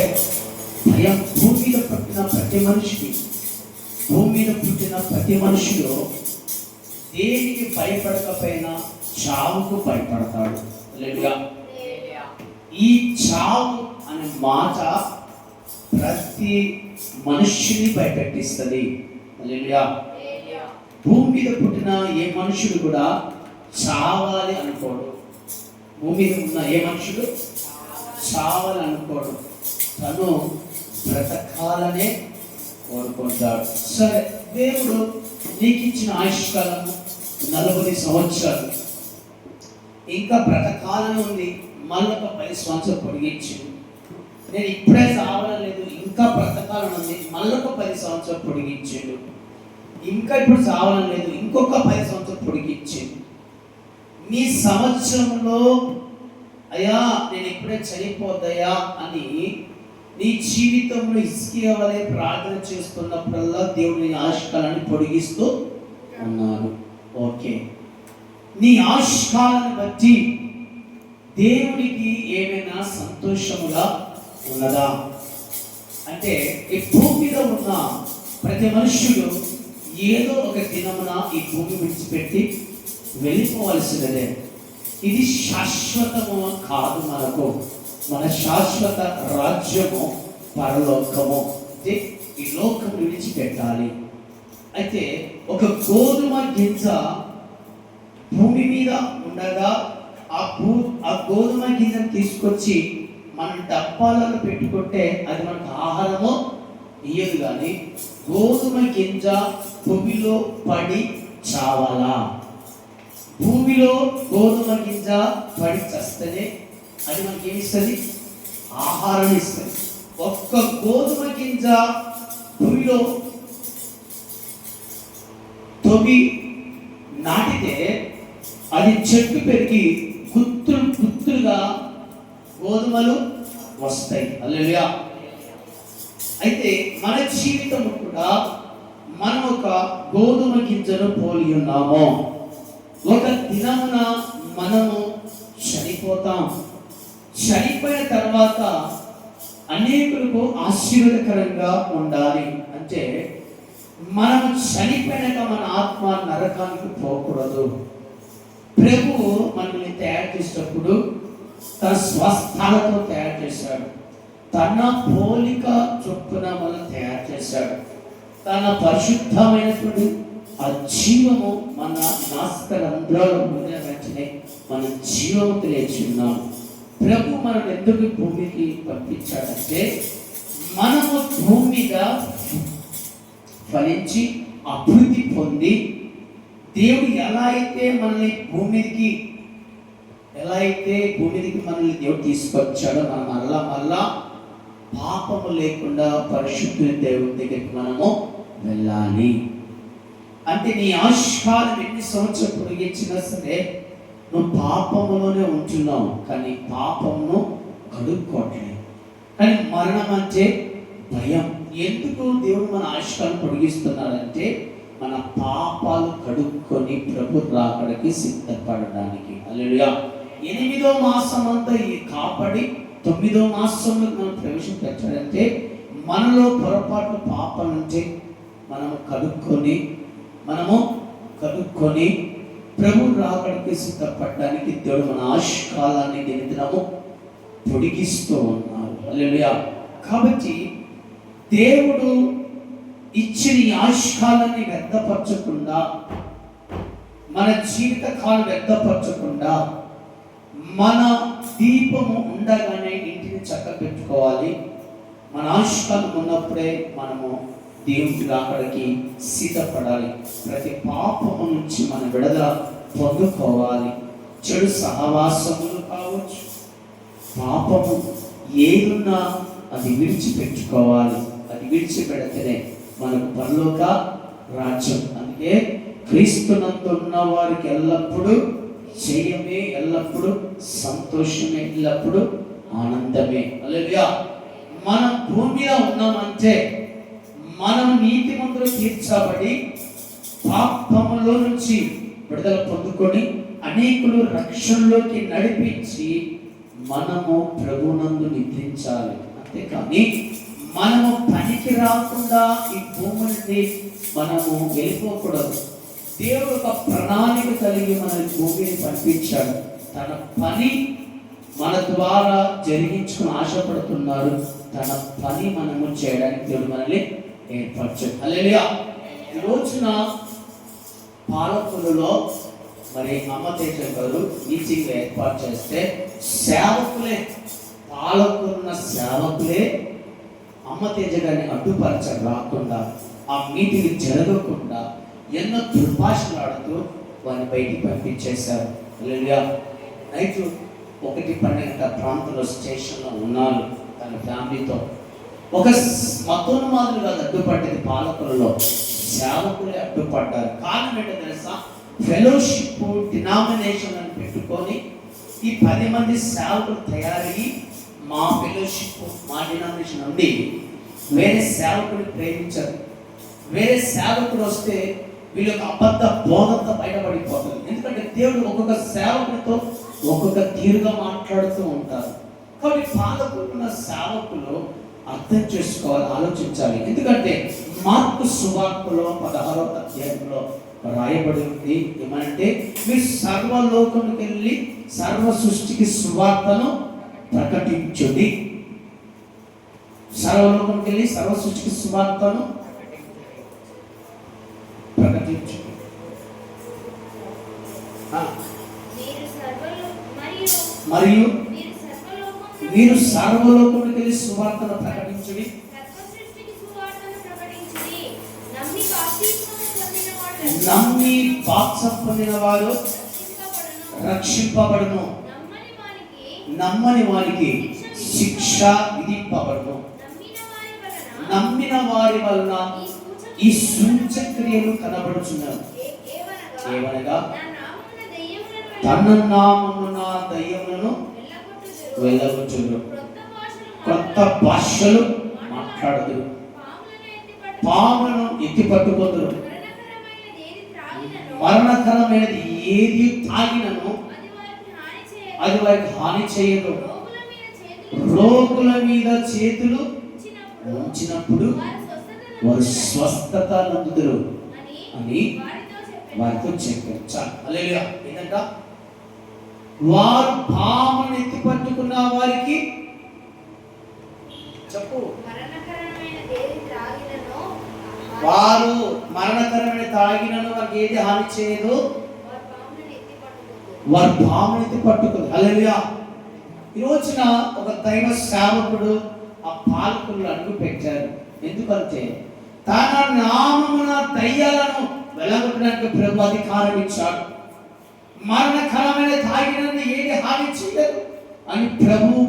అయ్యా భూమి మీద పుట్టిన ప్రతి మనిషికి భూమి మీద పుట్టిన ప్రతి మనిషిలో దేనికి భయపడకపోయినా చావుకు భయపడతాడు. లేదుగా ఈ చావు అనే మాట ప్రతి మనుష్యుని భయపెట్టిస్తుంది. లేదుగా భూమి మీద పుట్టిన ఏ మనుషుడు కూడా చావాలి అనుకోడు. భూమి మీద ఉన్న ఏ మనుషుడు? చావాలి అనుకోడు. తను బ్రతకాలనే కోరుకుంటాడు. సరే దేవుడు నీకు ఇచ్చిన ఆయుష్కాలం నలభై సంవత్సరాలు ఇంకా బ్రతకాలని ఉంది మళ్ళీ ఒక పది సంవత్సరాలు పొడిగించింది నేను ఇప్పుడే సావడం లేదు ఇంకా బ్రతకాలని ఉంది మళ్ళీ ఒక పది సంవత్సరాలు పొడిగించాడు ఇంకా ఇప్పుడు సావడం లేదు ఇంకొక పది సంవత్సరాలు పొడిగించాడు నీ సంవత్సరంలో అయ్యా నేను ఇప్పుడే చనిపోద్దయ్యా అని నీ జీవితంలో ఇసుక వలె ప్రార్థన చేస్తున్నప్పుడల్లా దేవుని ఆశకాలను ఆశకాలాన్ని పొడిగిస్తూ ఉన్నారు ఓకే. నీ ఆశకాలను బట్టి దేవునికి ఏమైనా సంతోషముగా ఉన్నదా? అంటే ఈ భూమి మీద ఉన్న ప్రతి మనుష్యుడు ఏదో ఒక దినమున ఈ భూమి విడిచిపెట్టి వెళ్ళిపోవలసినదే. ఇది శాశ్వతము కాదు మనకు మన శాశ్వత రాజ్యము పరలోకము. అంటే ఈ లోకం విడిచిపెట్టాలి అయితే ఒక గోధుమ గింజ భూమి మీద ఉండగా ఆ భూ ఆ గోధుమ గింజను తీసుకొచ్చి మనం డబ్బాలలో పెట్టుకుంటే అది మనకు ఆహారము ఇయ్యదు కానీ గోధుమ గింజ భూమిలో పడి చావాలా? భూమిలో గోధుమ గింజ పడి చస్తేనే అది మనకి ఏమి ఇస్తుంది ఆహారం ఇస్తుంది ఒక్క గోధుమ గింజ భూమిలో తొమ్మి నాటితే అది చెట్టు పెరిగి గుత్తులు గుత్తులుగా గోధుమలు వస్తాయి. అల్లెలుయా అయితే మన జీవితం కూడా మనం ఒక గోధుమ గింజను పోలి ఉన్నాము. ఒక దినమున మనము చనిపోతాం. చనిపోయిన తర్వాత అనేకులకు ఆశీర్వదకరంగా ఉండాలి అంటే మనం చనిపోయినాక మన ఆత్మ నరకానికి పోకూడదు. ప్రభు మనల్ని తయారు చేసేటప్పుడు తన స్వస్థాలతో తయారు చేశాడు. తన పోలిక చొప్పున మనం తయారు చేశాడు. తన పరిశుద్ధమైనటువంటి ఆ జీవము మన నాస్త రంధ్రాలు వెంటనే మన జీవము తెలియచున్నాము ప్రభు మనం ఎందుకు భూమికి పంపించాడంటే మనము భూమి మీద ఫలించి అభివృద్ధి పొంది దేవుడు ఎలా అయితే మనల్ని భూమికి ఎలా అయితే భూమికి మనల్ని దేవుడు తీసుకొచ్చాడో మనం మళ్ళా మళ్ళా పాపము లేకుండా పరిశుద్ధుని దేవుడి దగ్గరికి మనము వెళ్ళాలి. అంటే నీ ఆయుష్కాలం ఎన్ని సంవత్సరం పొడిగించినా సరే నువ్వు పాపములోనే ఉంటున్నావు కానీ పాపమును కడుక్కోవట్లేదు కానీ మరణం అంటే భయం. ఎందుకు దేవుడు మన ఆశకాలను పొడిగిస్తున్నాడంటే మన పాపాలు కడుక్కొని ప్రభు రాకడికి సిద్ధపడడానికి. అల్లుడుగా ఎనిమిదో మాసం అంతా ఈ కాపాడి తొమ్మిదో మాసంలో మనం ప్రవేశపెట్టాడంటే మనలో పొరపాటు పాపం ఉంటే మనము కడుక్కొని మనము కడుక్కొని ప్రభు రాకడికి సిద్ధపడడానికి దేవుడు మన ఆయుష్కాలాన్ని దినదినము పొడిగిస్తూ ఉన్నారు అల్లెలుయా కాబట్టి దేవుడు ఇచ్చిన ఈ ఆయుష్కాలాన్ని వ్యర్థపరచకుండా మన జీవితకాలం వ్యర్థపరచకుండా మన దీపము ఉండగానే ఇంటిని చక్క పెట్టుకోవాలి మన ఆయుష్కాలం ఉన్నప్పుడే మనము దేవుడి అక్కడికి సిద్ధపడాలి ప్రతి పాపము నుంచి మన విడుదల పొందుకోవాలి. చెడు సహవాసములు కావచ్చు. పాపము ఏదున్నా అది విడిచిపెట్టుకోవాలి. అది విడిచిపెడితేనే మనకు పరలోక రాజ్యం. అందుకే క్రీస్తునందు ఉన్న వారికి ఎల్లప్పుడూ జయమే ఎల్లప్పుడూ సంతోషమే ఎల్లప్పుడూ ఆనందమే. అలా మనం భూమిలో ఉన్నామంటే మనం నీతి మందులు తీర్చబడి పాపములో నుంచి విడుదల పొందుకొని అనేకులు రక్షణలోకి నడిపించి మనము ప్రభునందు నిద్రించాలి. అంతేకాని మనము పనికి రాకుండా ఈ భూమిని మనము వెళ్ళిపోకూడదు. దేవుడు ఒక ప్రణాళిక కలిగి మన భూమిని పంపించాడు. తన పని మన ద్వారా జరిగించుకుని ఆశపడుతున్నారు. తన పని మనము చేయడానికి దేవుడు మనల్ని ఏర్పరచు. అల్లెలుయా ఈ రోజున పాలకులలో మరి అమ్మ తేజ గారు మీటింగ్ ఏర్పాటు చేస్తే సేవకులే పాలకున్న సేవకులే అమ్మ తేజ గారిని అడ్డుపరచ రాకుండా ఆ మీటింగ్ జరగకుండా ఎన్నో దుర్భాషలాడుతూ వారిని బయటికి పంపించేశారు. హల్లెలూయా. నైట్ ఒకటి పన్నెండు ప్రాంతంలో స్టేషన్లో ఉన్నారు తన ఫ్యామిలీతో. ఒక మతోన్మాదులుగా అడ్డుపడ్డది పాలకులలో. సేవకులే అడ్డుపడ్డారు. కారణం ఏంటో తెలుసా? ఫెలోషిప్ డినామినేషన్ అని పెట్టుకొని ఈ పది మంది సేవకులు తయారయ్యి మా ఫెలోషిప్ మా డినామినేషన్ ఉంది వేరే సేవకుని ప్రేమించరు. వేరే సేవకుడు వస్తే వీళ్ళ యొక్క అబద్ధ బోధంతో బయటపడిపోతుంది. ఎందుకంటే దేవుడు ఒక్కొక్క సేవకునితో ఒక్కొక్క తీరుగా మాట్లాడుతూ ఉంటారు. కాబట్టి పాలకున్న సేవకులు అర్థం చేసుకోవాలి ఆలోచించాలి. ఎందుకంటే మార్పు సువార్తలో పదహారవ అధ్యాయంలో రాయబడి ఉంది. ఏమంటే మీరు సర్వలోకంకి వెళ్ళి సర్వ సృష్టికి సువార్తను ప్రకటించుడి. సర్వలోకంకి వెళ్ళి సర్వ సృష్టికి సువార్తను ప్రకటించుడి మరియు మరియు మీరు వెళ్ళి సువార్తను ప్రకటించుడి. నమ్మి బాప్సం పొందిన వారు రక్షింపబడును. నమ్మని వారికి శిక్ష విధింపబడును. నమ్మిన వారి వలన ఈ సూచక ఈ సూచక్రియలు ఏవనగా ఏమనగా తన నామమున దయ్యములను వెళ్ళగొట్టుదురు. కొత్త భాషలు మాట్లాడుదురు పాములను ఎత్తి పట్టుకుందరు. మరణకరమైనది ఏది తాగినను అది వారికి హాని చేయదు. రోగుల మీద చేతులు ఉంచినప్పుడు వారు స్వస్థత నందుదురు అని వారితో చెప్పారు. చాలు. హల్లెలూయా. వారు పామును ఎత్తి పట్టుకున్న వారికి చెప్పు. వారు మరణకరమైన తాగినను వారికి ఏది హాని చేయదు? వారు పామును ఎత్తి పట్టుకుంది హల్లెలూయా. ఈ రోజున ఒక దైవ సేవకుడు ఆ పాలకులు అడుగు పెట్టారు. ఎందుకంటే తన నామమున దయ్యాలను వెళ్ళగొట్టడానికి ప్రభు అధికారం ఇచ్చాడు. మరణకరమైన తాగినని ఏది హాని చేయదు. అని ప్రభు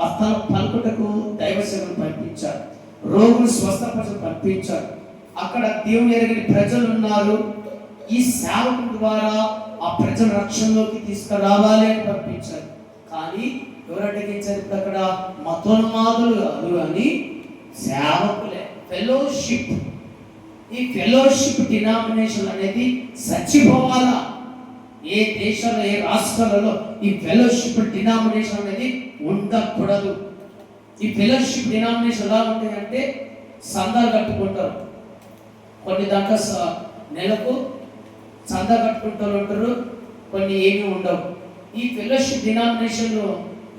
అతను పలుకుటకు దైవ సేవను పంపించారు రోగులు స్వస్థపరచు పంపించారు అక్కడ దేవుని ఎరగని ప్రజలు ఉన్నారు. ఈ సేవకు ద్వారా ఆ ప్రజల రక్షణలోకి తీసుకురావాలి అని పంపించారు కానీ ఎవరు అడ్డగించారు అక్కడ? మతోన్మాదులు కాదు అని సేవకులే. ఫెలోషిప్ ఈ ఫెలోషిప్ డినామినేషన్ అనేది చచ్చిపోవాలా? ఏ దేశంలో ఏ రాష్ట్రాలలో ఈ ఫెలోషిప్ డినామినేషన్ అనేది ఉండకూడదు. ఈ ఫెలోషిప్ డినామినేషన్ ఎలా ఉంటాయంటే సందాలు కట్టుకుంటారు. కొన్ని దాంట్లో స- నెలకు చందా కట్టుకుంటూ ఉంటారు కొన్ని ఏమీ ఉండవు. ఈ ఫెలోషిప్ డినామినేషన్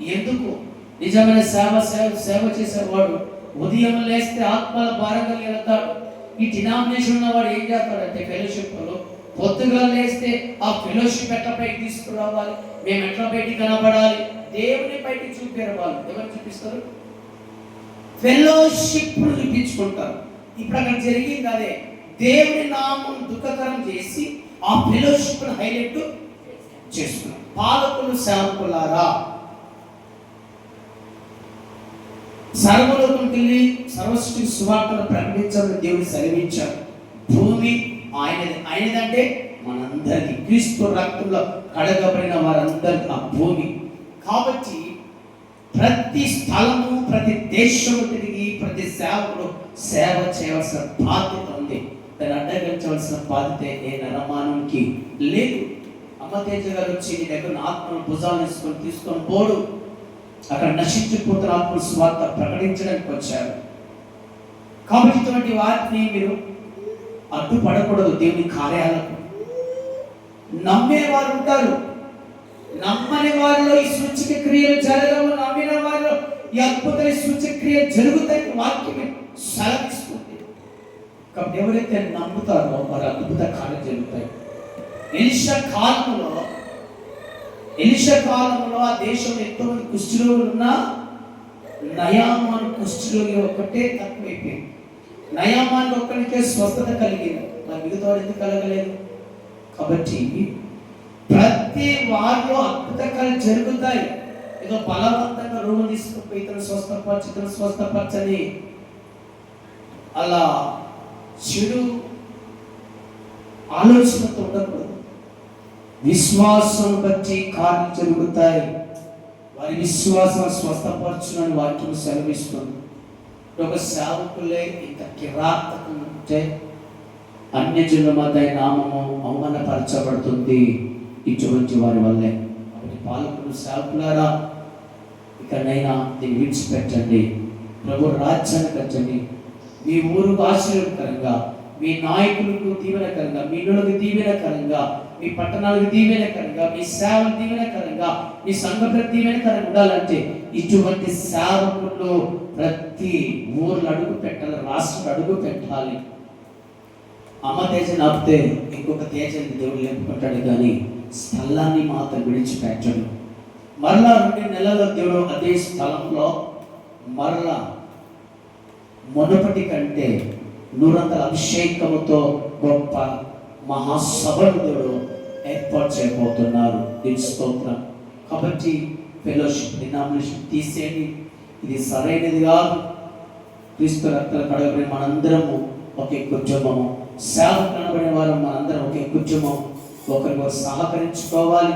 ఎందుకు నిజమైన సేవ సేవ సేవ చేసేవాడు ఉదయం లేస్తే ఆత్మల భారంగా వెళ్తాడు ఈ డినామినేషన్ ఉన్నవాడు ఏం చేస్తాడంటే ఫెలోషిప్లో పొద్దుగా లేస్తే ఆ ఫెలోషిప్ ఎట్లా బయటికి తీసుకురావాలి? మేము ఎట్లా బయటికి కనబడాలి? దేవుని బయటికి చూపారు వాళ్ళు. ఎవరు చూపిస్తారు? ఫెలోషిప్ చూపించుకుంటారు. ఇప్పుడు అక్కడ జరిగింది అదే. దేవుని నామం దుఃఖకరం చేసి ఆ ఫెలోషిప్ హైలైట్ చేస్తున్నారు. పాలకులు సేవకులారా? సర్వలోకంకి వెళ్ళి సర్వసృష్టి సువార్తను ప్రకటించాలని దేవుడు సెలవించాడు భూమి ఆయనది ఆయనదంటే మనందరికీ. క్రీస్తు రక్తంలో కడగబడిన వారందరికీ ఆ భూమి. కాబట్టి ప్రతి స్థలము ప్రతి దేశము తిరిగి ప్రతి సేవకుడు సేవ చేయవలసిన బాధ్యత ఉంది. దాన్ని అడ్డగించవలసిన బాధ్యత ఏ నరమానంకి లేదు. అమ్మతేజ గారు వచ్చి నీ దగ్గర ఆత్మను భుజాలు తీసుకొని తీసుకొని పోడు. అక్కడ నశించిపోతున్న ఆత్మ స్వార్థ ప్రకటించడానికి వచ్చారు. కాబట్టి ఇటువంటి వారిని మీరు అడ్డుపడకూడదు దేవుని కార్యాలకు. నమ్మే వారు ఉంటారు నమ్మని వారిలో ఈ సూచక క్రియలు జరగవు నమ్మిన వారిలో ఈ అద్భుత సూచక జరుగుతాయి వాక్యమే సలహిస్తుంది కాబట్టి ఎవరైతే నమ్ముతారో వారి అద్భుత కార్యం జరుగుతాయి. ఎలిష కాలంలో ఎలిష కాలంలో ఆ దేశంలో ఎంతో మంది కుష్ఠరోగులు ఉన్నా నయామాన్ కుష్ఠరోగి ఒక్కటే తక్కువైపోయింది. నయామాన్ ఒక్కడికే స్వస్థత కలిగింది మరి మిగతా ఎందుకు కలగలేదు? కాబట్టి ప్రతి వారిలో అద్భుతకాలు జరుగుతాయి. ఏదో బలవంతంగా రోగం తీసుకుపోయి ఇతను స్వస్థపరచు ఇతను స్వస్థపరచని అలా చెడు ఆలోచనతో ఉండకూడదు. విశ్వాసం బట్టి కార్యం జరుగుతాయి. వారి విశ్వాసం స్వస్థపరచునని వాక్యం సెలవిస్తుంది. ఒక సేవకులే ఇంత కిరాతకం ఉంటే అన్యజనుల మధ్య నామము అవమానపరచబడుతుంది ఇటువంటి వారి వల్లే. కాబట్టి పాలకులు సేవకులారా ఇక్కడైనా దీన్ని విడిచిపెట్టండి. ప్రభు రాజ్యాన్ని కట్టండి. మీ ఊరుకు ఆశీర్వదకరంగా మీ నాయకులకు దీవెనకరంగా మీ ఇళ్ళకు దీవెనకరంగా మీ పట్టణాలకు దీవెనకరంగా మీ సేవలు దీవెనకరంగా మీ సంఘ దీవెనకరంగా ఉండాలంటే ఇటువంటి సేవకులు ప్రతి ఊర్లు అడుగు పెట్టాలి రాష్ట్రం అడుగు పెట్టాలి. అమ్మ తేజని ఆపితే ఇంకొక తేజని దేవుడు లేపుకుంటాడు కానీ స్థలాన్ని మాత్రం విడిచిపెట్టడు. మరలా రెండు నెలల దేవుడు అదే స్థలంలో మరలా మునుపటి కంటే నూరంతల అభిషేకముతో గొప్ప మహాసభలు దేవుడు ఏర్పాటు చేయబోతున్నారు. దీని స్తోత్రం. కాబట్టి ఫెలోషిప్ డినామినేషన్ తీసేయండి. ఇది సరైనది కాదు. క్రీస్తు రక్తాలు కడగబడి మనందరము ఒకే కుటుంబము. సేవ కనబడిన వారు మనందరం ఒకే కుటుంబం. ఒకరికొకరు సహకరించుకోవాలి.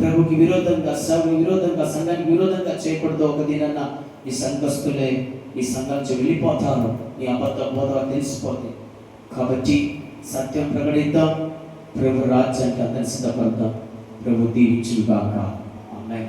ప్రభుకి విరోధంగా సేవకి విరోధంగా సంఘానికి విరోధంగా చేయకూడదు. ఒక దినన్న ఈ సంఘస్థులే ఈ సంఘం నుంచి వెళ్ళిపోతారు. ఈ అబద్ధ బోధ తెలిసిపోతుంది కాబట్టి సత్యం ప్రకటిద్దాం. ప్రభు రాజ్యానికి అందరి సిద్ధపడతాం ప్రభు దీవించుగాక Amen.